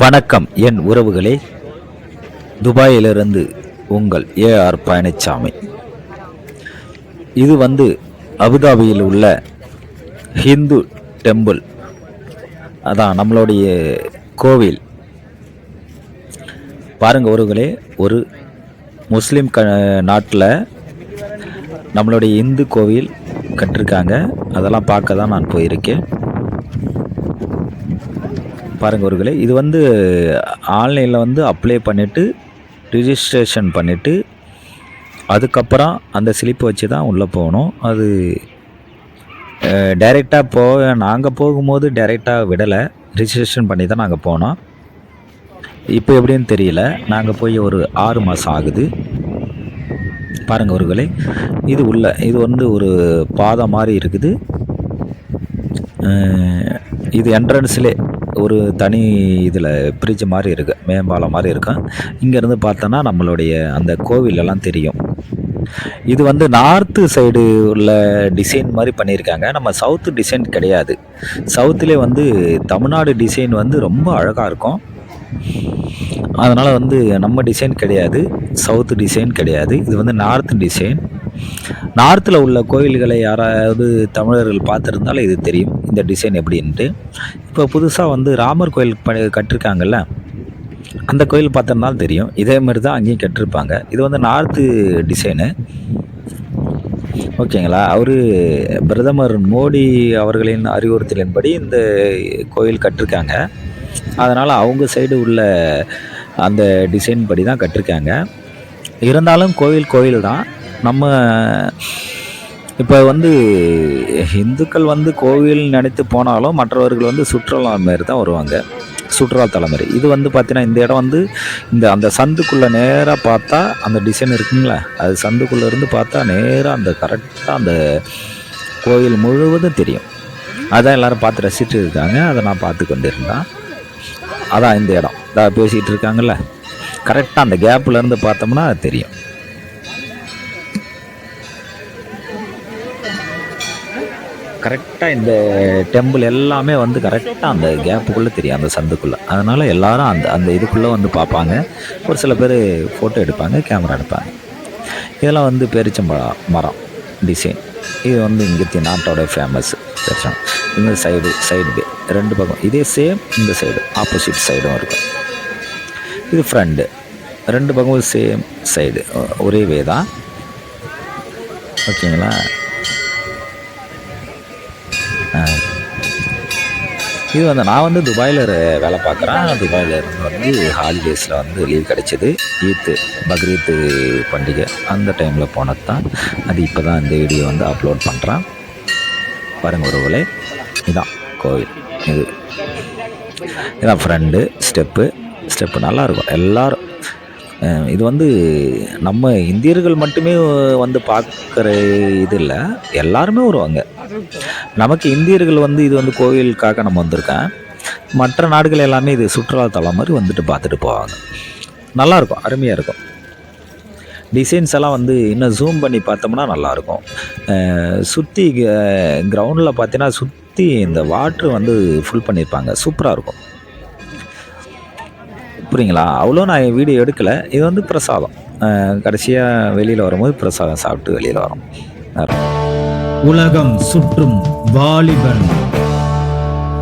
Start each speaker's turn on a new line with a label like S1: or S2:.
S1: வணக்கம் என் உறவுகளே. துபாயிலிருந்து உங்கள் ஏஆர் பழனிசாமி இது வந்து அபுதாபியில் உள்ள ஹிந்து டெம்பிள். அதான் நம்மளுடைய கோவில். பாருங்க உறவுகளே ஒரு முஸ்லீம் க நாட்டில் நம்மளுடைய இந்து கோவில் கட்டிருக்காங்க. அதெல்லாம் பார்க்க தான் நான் போயிருக்கேன். பாருங்க ஒருகளே இது வந்து ஆன்லைனில் வந்து அப்ளை பண்ணிவிட்டு ரிஜிஸ்ட்ரேஷன் பண்ணிவிட்டு அதுக்கப்புறம் அந்த ஸ்லிப்பை வச்சு தான் உள்ளே போகணும். அது டைரெக்டாக போக நாங்கள் போகும்போது டைரெக்டாக விடலை. ரிஜிஸ்ட்ரேஷன் பண்ணி தான் நாங்கள் போனோம். இப்போ எப்படின்னு தெரியல. நாங்கள் போய் ஒரு ஆறு மாதம் ஆகுது. பாருங்கள் ஒருகளே இது உள்ள இது வந்து ஒரு பாதை மாதிரி இருக்குது. இது என்ட்ரன்ஸ்லே ஒரு தனி இதில் பிரிட்ஜ் மாதிரி இருக்குது மேம்பாலம் மாதிரி இருக்கும் இங்கேருந்து பார்த்தோன்னா நம்மளுடைய அந்த கோவிலெல்லாம் தெரியும். இது வந்து நார்த்து சைடு உள்ள டிசைன் மாதிரி பண்ணியிருக்காங்க. நம்ம சவுத்து டிசைன் கிடையாது. சவுத்துலேயே வந்து தமிழ்நாடு டிசைன் வந்து ரொம்ப அழகாக இருக்கும். அதனால் வந்து நம்ம டிசைன் கிடையாது. சவுத்து டிசைன் கிடையாது. இது வந்து நார்த் டிசைன். நார்த்தில் உள்ள கோயில்களை யாராவது தமிழர்கள் பார்த்துருந்தால் இது தெரியும். இந்த டிசைன் எப்படின்ட்டு. இப்போ புதுசாக வந்து ராமர் கோயில் ப கட்டிருக்காங்கல்ல? அந்த கோயில் பார்த்துருந்தாலும் தெரியும். இதே மாதிரி தான் அங்கேயும் கட்டிருப்பாங்க. இது வந்து நார்த்து டிசைனு ஓகேங்களா? அவர் பிரதமர் மோடி அவர்களின் அறிவுறுத்தலின்படி இந்த கோயில் கட்டிருக்காங்க. அதனால் அவங்க சைடு உள்ள அந்த டிசைன் படி தான் கட்டிருக்காங்க. இருந்தாலும் கோயில் கோயில் தான் நம்ம இப்போ வந்து இந்துக்கள் வந்து கோவில் நினைத்து போனாலும் மற்றவர்கள் வந்து சுற்றுலா மாரி தான் வருவாங்க. சுற்றுலா தலைமுறை இது வந்து பார்த்தீங்கன்னா இந்த இடம் வந்து இந்த அந்த சந்துக்குள்ளே நேராக பார்த்தா அந்த டிசைன் இருக்குங்களா? அது சந்துக்குள்ளே இருந்து பார்த்தா நேராக அந்த கரெக்டாக அந்த கோயில் முழுவதும் தெரியும். அதான் எல்லோரும் பார்த்து ரசிச்சுட்டு இருக்காங்க. அதை நான் பார்த்து கொண்டிருந்தேன் அதான் இந்த இடம். இதா பேசிகிட்டு இருக்காங்கல்ல. கரெக்டாக அந்த கேப்பில் இருந்து பார்த்தோம்னா அது தெரியும். கரெக்டாக இந்த டெம்பிள் எல்லாமே வந்து கரெக்டாக அந்த கேப்புக்குள்ளே தெரியும் அந்த சந்துக்குள்ளே. அதனால் எல்லாரும் அந்த அந்த இதுக்குள்ளே வந்து பார்ப்பாங்க. ஒரு சில பேர் ஃபோட்டோ எடுப்பாங்க கேமரா எடுப்பாங்க. இதெல்லாம் வந்து பெரிச்சம்பழம் மரம் டிசைன் இது வந்து இங்கே நாட்டோட ஃபேமஸ் பெருசம் இந்த சைடு சைடு பே ரெண்டு பக்கம் இதே சேம் இந்த சைடு ஆப்போசிட் சைடும் இருக்கும். இது ஃப்ரெண்டு ரெண்டு பக்கமும் சேம் சைடு ஒரே வே தான். ஓகேங்களா? இது வந்து நான் வந்து துபாயில் வேலை பார்க்குறேன். துபாயில் இருந்து வந்து ஹாலிடேஸில் வந்து லீவ் கிடச்சிது. ஈத்து பக்ரீத்து பண்டிகை அந்த டைமில் போனது தான் அது இப்போ தான் இந்த வீடியோ வந்து அப்லோட் பண்ணுறேன் பாருங்க உறவுகளே இதான் கோவில். இது. இதான் ஃப்ரெண்டு ஸ்டெப்பு ஸ்டெப்பு நல்லாயிருக்கும் எல்லோரும் இது வந்து நம்ம இந்தியர்கள் மட்டுமே வந்து பார்க்குற இது இல்லை. எல்லாருமே வருவாங்க. நமக்கு இந்தியர்கள் வந்து இது வந்து கோவிலுக்காக நம்ம வந்திருக்கேன். மற்ற நாடுகள் எல்லாமே இது சுற்றுலாத்தலம் மாதிரி வந்துட்டு பார்த்துட்டு போவாங்க. நல்லாயிருக்கும் அருமையாக இருக்கும். டிசைன்ஸ் எல்லாம் வந்து இன்னும் ஜூம் பண்ணி பார்த்தோம்னா நல்லாயிருக்கும் சுற்றி கிரவுண்டில் பார்த்தீங்கன்னா சுற்றி இந்த வாட்ரு வந்து ஃபுல் பண்ணியிருப்பாங்க. சூப்பராக இருக்கும். புரியுங்களா அவ்வளோ நான் வீடியோ எடுக்கலை. இது வந்து பிரசாதம். கடைசியாக வெளியில் வரும்போது பிரசாதம் சாப்பிட்டு வெளியில் வரோம்.
S2: உலகம் சுற்றும் வாலிபன்.